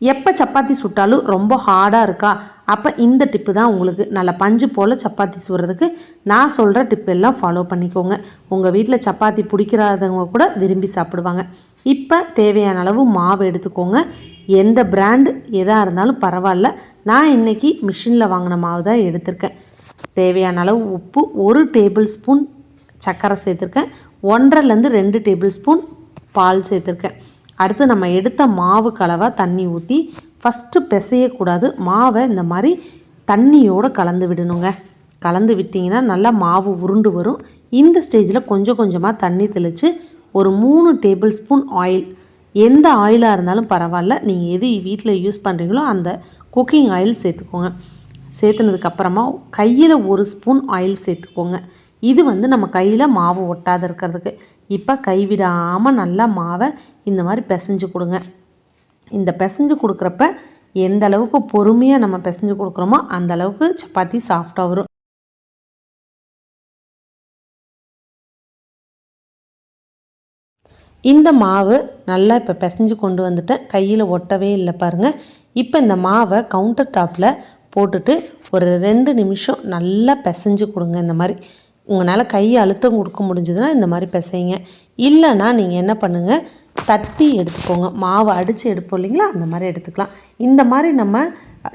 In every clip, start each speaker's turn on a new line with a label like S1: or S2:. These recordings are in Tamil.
S1: எப்போ சப்பாத்தி சுட்டாலும் ரொம்ப ஹார்டாக இருக்கா? அப்போ இந்த டிப்பு தான் உங்களுக்கு நல்ல பஞ்சு போல் சப்பாத்தி சுடுறதுக்கு நான் சொல்கிற டிப் எல்லாம் ஃபாலோ பண்ணிக்கோங்க. உங்கள் வீட்டில் சப்பாத்தி பிடிக்கிறாதவங்க கூட விரும்பி சாப்பிடுவாங்க. இப்போ தேவையான அளவு மாவு எடுத்துக்கோங்க. எந்த பிராண்டு எதாக இருந்தாலும் பரவாயில்ல. நான் இன்றைக்கி மிஷினில் வாங்கின மாவு தான் எடுத்திருக்கேன். தேவையான அளவு உப்பு ஒரு டேபிள் ஸ்பூன் சர்க்கரை சேர்த்துருக்கேன் ஒன்றரைலேருந்து ரெண்டு டேபிள் ஸ்பூன் பால் சேர்த்துருக்கேன். அடுத்து நம்ம எடுத்த மாவு கலவை தண்ணி ஊற்றி ஃபஸ்ட்டு பிசையக்கூடாது. மாவை இந்த மாதிரி தண்ணியோடு கலந்து விடணுங்க. கலந்து விட்டிங்கன்னா நல்லா மாவு உருண்டு வரும். இந்த ஸ்டேஜில் கொஞ்சம் கொஞ்சமாக தண்ணி தெளித்து ஒரு மூணு டேபிள் ஸ்பூன் ஆயில் எந்த ஆயிலாக இருந்தாலும் பரவாயில்ல. நீங்கள் எது வீட்டில் யூஸ் பண்ணுறீங்களோ அந்த குக்கிங் ஆயில் சேர்த்துக்கோங்க. சேர்த்துனதுக்கப்புறமா கையில் ஒரு ஸ்பூன் ஆயில் சேர்த்துக்கோங்க. இது வந்து நம்ம கையில் மாவு ஒட்டாத இருக்கிறதுக்கு. இப்போ கைவிடாமல் நல்லா மாவை இந்த மாதிரி பிசைஞ்சு கொடுங்க. இந்த பிசைஞ்சு கொடுக்குறப்ப எந்த அளவுக்கு பொறுமையாக நம்ம பிசைஞ்சு கொடுக்குறோமோ அந்த அளவுக்கு சப்பாத்தி சாஃப்டாக வரும். இந்த மாவு நல்லா இப்போ பிசைஞ்சு கொண்டு வந்துட்டேன் கையில் ஒட்டவே இல்லை பாருங்கள் இப்போ இந்த மாவை கவுண்டர் டாப்பில் போட்டுட்டு ஒரு ரெண்டு நிமிஷம் நல்லா பிசைஞ்சு கொடுங்க இந்த மாதிரி. உங்களால் கை அழுத்தம் கொடுக்க முடிஞ்சதுன்னா இந்த மாதிரி பிசைங்க இல்லைன்னா நீங்கள் என்ன பண்ணுங்கள் தட்டி எடுத்துக்கோங்க. மாவை அடித்து எடுப்போம் இல்லைங்களா? அந்த மாதிரி எடுத்துக்கலாம். இந்த மாதிரி நம்ம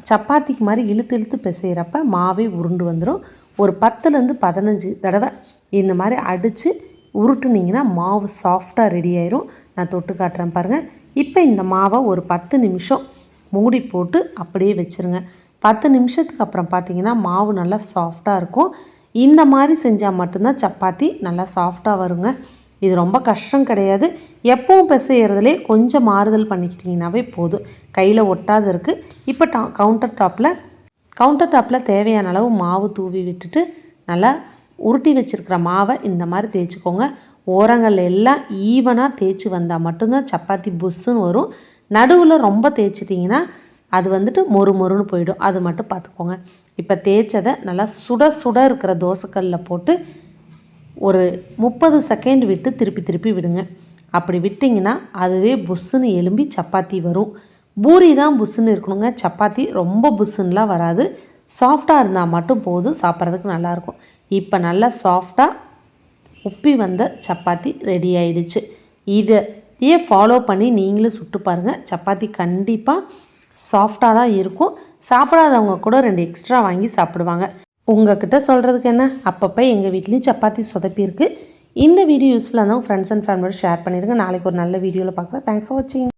S1: சப்பாத்திக்கு மாதிரி இழுத்து இழுத்து பிசைகிறப்ப மாவே உருண்டு வந்துடும் ஒரு பத்துலேருந்து பதினஞ்சு தடவை இந்த மாதிரி அடித்து உருட்டுனீங்கன்னா மாவு சாஃப்டாக ரெடி ஆயிரும். நான் தொட்டு காட்டுறேன் பாருங்கள் இப்போ இந்த மாவை ஒரு பத்து நிமிஷம் மூடி போட்டு அப்படியே வச்சுருங்க. பத்து நிமிஷத்துக்கு அப்புறம் பார்த்தீங்கன்னா மாவு நல்லா சாஃப்டாக இருக்கும். இந்த மாதிரி செஞ்சால் மட்டும்தான் சப்பாத்தி நல்லா சாஃப்டாக வருங்க. இது ரொம்ப கஷ்டம் கிடையாது. எப்பவும் பிசைகிறதுலே கொஞ்சம் மாறுதல் பண்ணிக்கிட்டிங்கனாவே போதும். கையில் ஒட்டாது இருக்குது இப்போ டா கவுண்டர் டாப்பில் கவுண்டர் டாப்பில் தேவையான அளவு மாவு தூவி விட்டுட்டு நல்லா உருட்டி வச்சுருக்கிற மாவை இந்த மாதிரி தேய்ச்சிக்கோங்க. ஓரங்கள் எல்லாம் ஈவனாக தேய்ச்சி வந்தால் மட்டும்தான் சப்பாத்தி புஷ்ஷுன்னு வரும். நடுவில் ரொம்ப தேய்ச்சிட்டிங்கன்னா அது வந்துட்டு மொறு மொறுன்னு போயிடும். அது மட்டும் பார்த்துக்கோங்க. இப்போ தேய்ச்சதை நல்லா சுட சுட இருக்கிற தோசைக்கல்லில் போட்டு ஒரு முப்பது செகண்ட் விட்டு திருப்பி திருப்பி விடுங்க. அப்படி விட்டிங்கன்னா அதுவே புஷ்ஷுன்னு எலும்பி சப்பாத்தி வரும். பூரி தான் புஷ்ஷுன்னு இருக்கணுங்க. சப்பாத்தி ரொம்ப புஷ்ஷுன்னெலாம் வராது. சாஃப்டாக இருந்தால் மட்டும் போதும். சாப்பிட்றதுக்கு நல்லாயிருக்கும் இப்போ நல்லா சாஃப்டாக உப்பி வந்த சப்பாத்தி ரெடி ஆயிடுச்சு. இதையே ஃபாலோ பண்ணி நீங்களும் சுட்டு பாருங்கள் சப்பாத்தி கண்டிப்பாக சாஃப்டாக தான் இருக்கும். சாப்பிடாதவங்க கூட ரெண்டு எக்ஸ்ட்ரா வாங்கி சாப்பிடுவாங்க. உங்ககிட்ட சொல்கிறதுக்கு என்ன? அப்பப்போ எங்கள் வீட்லேயும் சப்பாத்தி சொதப்பியிருக்கு. இந்த வீடியோ யூஸ்ஃபுல்லாக இருந்தால் ஃப்ரெண்ட்ஸ் அண்ட் ஃபேமிலியோட ஷேர் பண்ணிடுங்க நாளைக்கு ஒரு நல்ல வீடியோவில் பார்க்குறேன் தேங்க்ஸ் ஃபார் வாட்சிங்